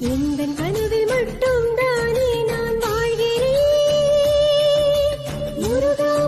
எங்கள் கனவில் மட்டும் தானே நான் வாழ்கிறேன். முருகா